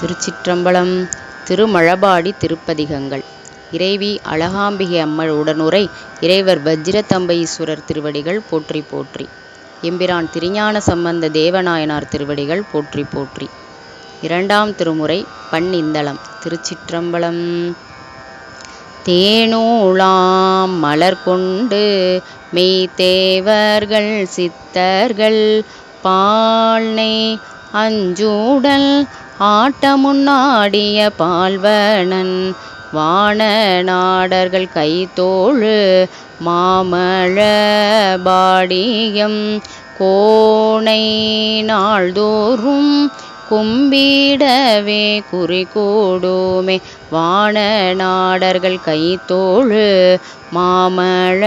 திருச்சிற்றம்பலம் திருமழபாடி திருப்பதிகங்கள். இறைவி அழகாம்பிகை அம்மள் உடனுரை இறைவர் வஜ்ரதம்பஈஸ்வரர் திருவடிகள் போற்றி போற்றி. எம்பிரான் திருஞான சம்பந்த தேவநாயனார் திருவடிகள் போற்றி போற்றி. இரண்டாம் திருமுறை பன்னிந்தளம் திருச்சிற்றம்பலம். தேனூலாம் மலர் கொண்டு மெய்தேவர்கள் சித்தர்கள் பால்னை அஞ்சூடல் ஆட்டமுன்னாடிய பால்வனன் வான நாடர்கள் கைத்தோழு மாமழ பாடியம் கோணை நாள்தோறும் கும்பிடவே குறிகூடுமே வான நாடர்கள் கைத்தோழு மாமழ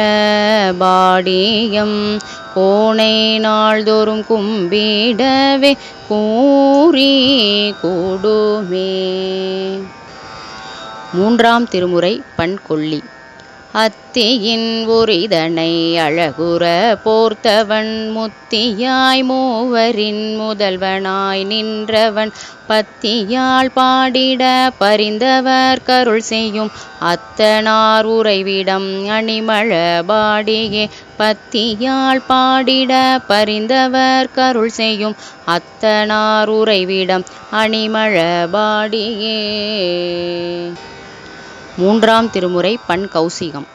பாடியம். கோணை நாள்தோறும் கும்பிடவே கூறி கூடுமே. மூன்றாம் திருமுறை பண்கொல்லி. அத்தியின் உரிதனை அழகுற போர்த்தவன் முத்தியாய் மூவரின் முதல்வனாய் நின்றவன் பத்தியால் பாடிட பரிந்தவர் கருள் செய்யும் அத்தனார் உறைவிடம் அணிமழ பாடியே பத்தியால் பாடிட பரிந்தவர் கருள் செய்யும் அத்தனார் உறைவிடம் அணிமழ பாடியே. மூன்றாம் திருமுறை பண் கௌசிகம்.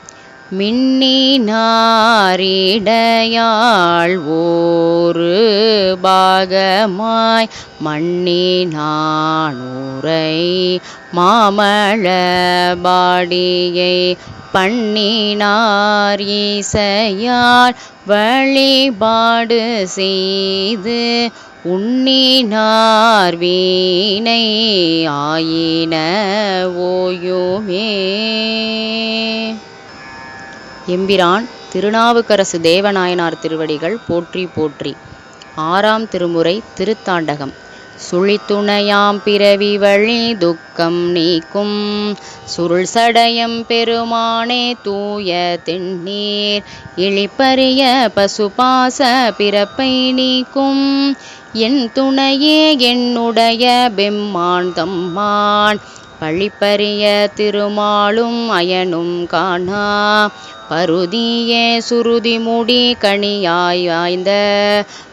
மின்னினாரிடையாள் ஓரு பாகமாய் மன்னினானுரை மாமழ பாடியை பண்ணினார் இசையால் வழிபாடு செய்து உண்ணினார் வீணை ஆயின ஓயுமே. எம்பிரான் திருநாவுக்கரசு தேவநாயனார் திருவடிகள் போற்றி போற்றி. ஆறாம் திருமுறை திருத்தாண்டகம். சுழித்துணையாம் பிறவி வழி துக்கம் நீக்கும். சுருள் சடயம் பெருமானே தூய தென்னீர் இழிப்பறிய பசுபாச பிறப்பை நீக்கும். என் துணையே என்னுடைய பெம்மான் தம்மான். பழிப்பறிய திருமாலும் அயனும் காணா. பருதிய சுருதி முடி கனியாய் வாய்ந்த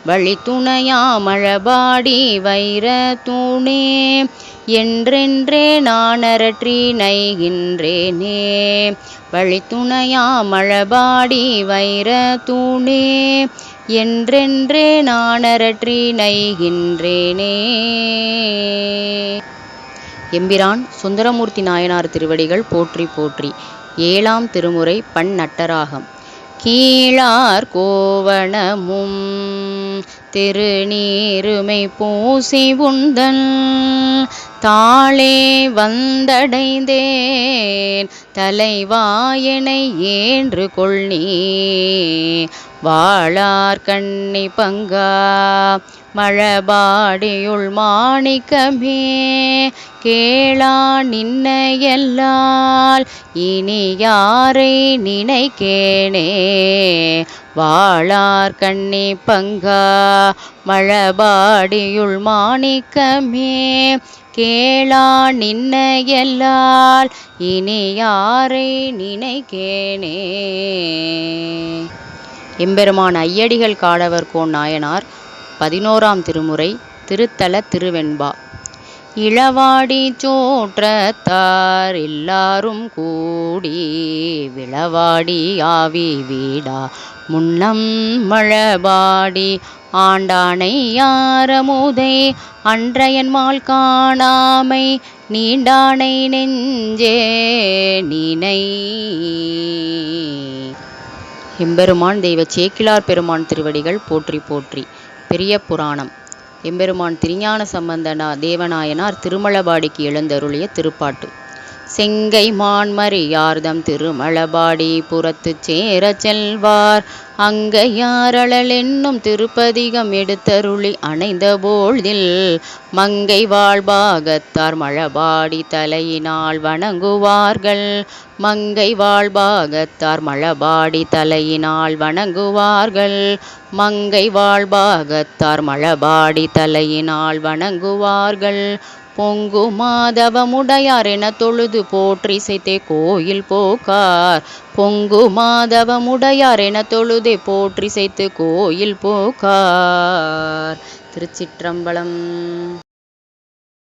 வழித்துணையாமழபாடி வைர தூணே. என்றென்றே நானரற்றி நைகின்றேனே. வழித்துணையாமழபாடி வைர தூணே. என்றென்றே நானரற்றி நைகின்றேனே. எம்பிரான் சுந்தரமூர்த்தி நாயனார் திருவடிகள் போற்றி போற்றி. ஏழாம் திருமுறை பண் நட்டராகம் கீழார் கோவணமும் திருநீருமை பூசி உந்தன் தாளே வந்தடைந்தேன். தலைவாயனை ஏன்று கொள்நீ வாழார் கண்ணி பங்கா. மழபாடியுள் மாணிக்கமே. கேளா நின்னையல்லால் இனி யாரை நினைக்கேனே. வாழார் கண்ணி பங்கா. மழபாடியுள் மாணிக்கமே கேளா நின்னையல்லால் இனி யாரை நினைக்கேனே. எம்பெருமான் ஐயடிகள் காடவர் கோன் நாயனார் பதினோராம் திருமுறை திருத்தல திருவெண்பா. இளவாடி சோற்றத்தார் எல்லாரும் கூடி விளவாடி ஆவி வீடா. முன்னம் மழபாடி ஆண்டானை யாரமுதை அன்றையன்மால் காணாமை நீண்டானை நெஞ்சே நினை. எம்பெருமான் தெய்வ சேக்கிலார் பெருமான் திருவடிகள் போற்றி போற்றி. பெரிய புராணம். எம்பெருமான் திருஞான சம்பந்தனா தேவநாயனார் திருமலபாடிக்கு எழுந்தருளிய திருப்பாட்டு. செங்கை மான்மறியார்தம் திருமலபாடி புறத்து சேர செல்வார். அங்கையாரழல் என்னும் திருப்பதிகம் எடுத்தருளி அணைந்த போழ்தில் மங்கை வாழ்பாகத்தார் மழபாடி தலையினால் வணங்குவார்கள். மங்கை வாழ்பாகத்தார் மழபாடி தலையினால் வணங்குவார்கள். மங்கை வாழ்பாகத்தார் மழபாடி தலையினால் வணங்குவார்கள். பொங்கு மாதவமுடையார் என தொழுது போற்றிசைத்தே கோயில் போக்கார். பொங்கு மாதவமுடையார் என தொழுதே போற்றிசைத்து கோயில் போக்கார். திருச்சிற்றம்பலம்